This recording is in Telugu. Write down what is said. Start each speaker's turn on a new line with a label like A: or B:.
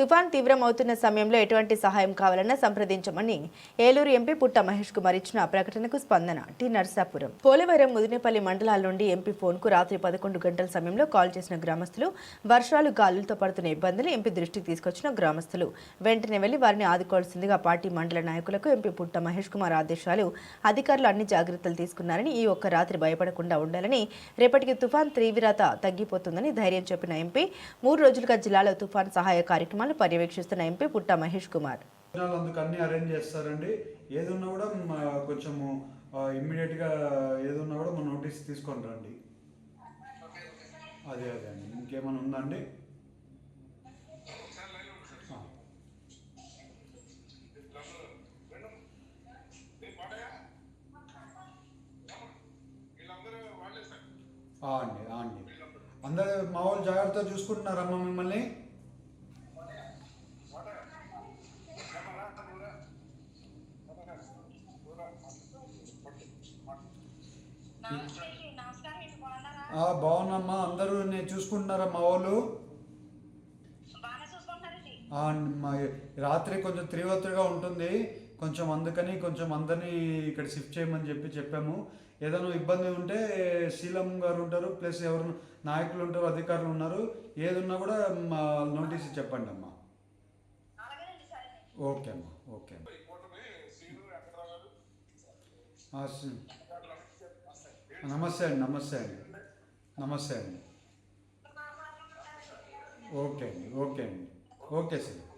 A: తుఫాన్ తీవ్రమవుతున్న సమయంలో ఎటువంటి సహాయం కావాలన్నా సంప్రదించమని ఏలూరు ఎంపీ పుట్ట మహేష్ కుమార్ ఇచ్చిన ప్రకటనకు స్పందన. టి. నర్సాపురం. పోలవరం ముదినేపల్లి మండలాల నుండి ఎంపీ ఫోన్కు రాత్రి పదకొండు గంటల సమయంలో కాల్ చేసిన గ్రామస్తులు వర్షాలు గాలులతో పడుతున్న ఇబ్బందులు ఎంపీ దృష్టికి తీసుకొచ్చిన గ్రామస్తులు. వెంటనే వెళ్ళి వారిని ఆదుకోవాల్సిందిగా పార్టీ మండల నాయకులకు ఎంపీ పుట్ట మహేష్ కుమార్ ఆదేశాలు. అధికారులు అన్ని జాగ్రత్తలు తీసుకున్నారని ఈ ఒక్క రాత్రి భయపడకుండా ఉండాలని రేపటికి తుఫాన్ తీవ్రత తగ్గిపోతుందని ధైర్యం చెప్పిన ఎంపీ మూడు రోజులుగా జిల్లాలో తుఫాన్ సహాయ కార్యక్రమాలు పర్యవేక్షిస్తున్న ఎంపీ పుట్ట మహేష్ కుమార్.
B: అందుకు అన్ని అరేంజ్ చేస్తారండి. ఏదున్నా కూడా మ, కొంచెము ఇమ్మీడియట్గా కూడా మన నోటీస్ తీసుకొని రండి. అదే అదే అండి. ఇంకేమైనా ఉందండి? అండి అండి. అందరు మా వాళ్ళు జాగ్రత్తగా చూసుకుంటున్నారమ్మా మిమ్మల్ని
C: నమస్తే అండి. నమస్కారం అండి బాగున్నారా
B: ఆ, బాగున్నామ్మా. అందరూ నేను చూసుకుంటున్నారా మా వాళ్ళు? రాత్రి కొంచెం తీవ్రతగా ఉంటుంది. కొంచెం అందుకని కొంచెం అందరినీ ఇక్కడ షిఫ్ట్ చేయమని చెప్పి చెప్పాము. ఏదైనా ఇబ్బంది ఉంటే శీలం గారు ఉంటారు ప్లస్ ఎవరు నాయకులు ఉంటారు అధికారులు ఉన్నారు. ఏది ఉన్నా కూడా మా నోటీస్ చెప్పండి అమ్మా. ఓకే అమ్మా ఓకే అమ్మా. నమస్తే అండి నమస్తే అండి. నమస్తే అండి. ఓకే అండి ఓకే అండి. Okay sir.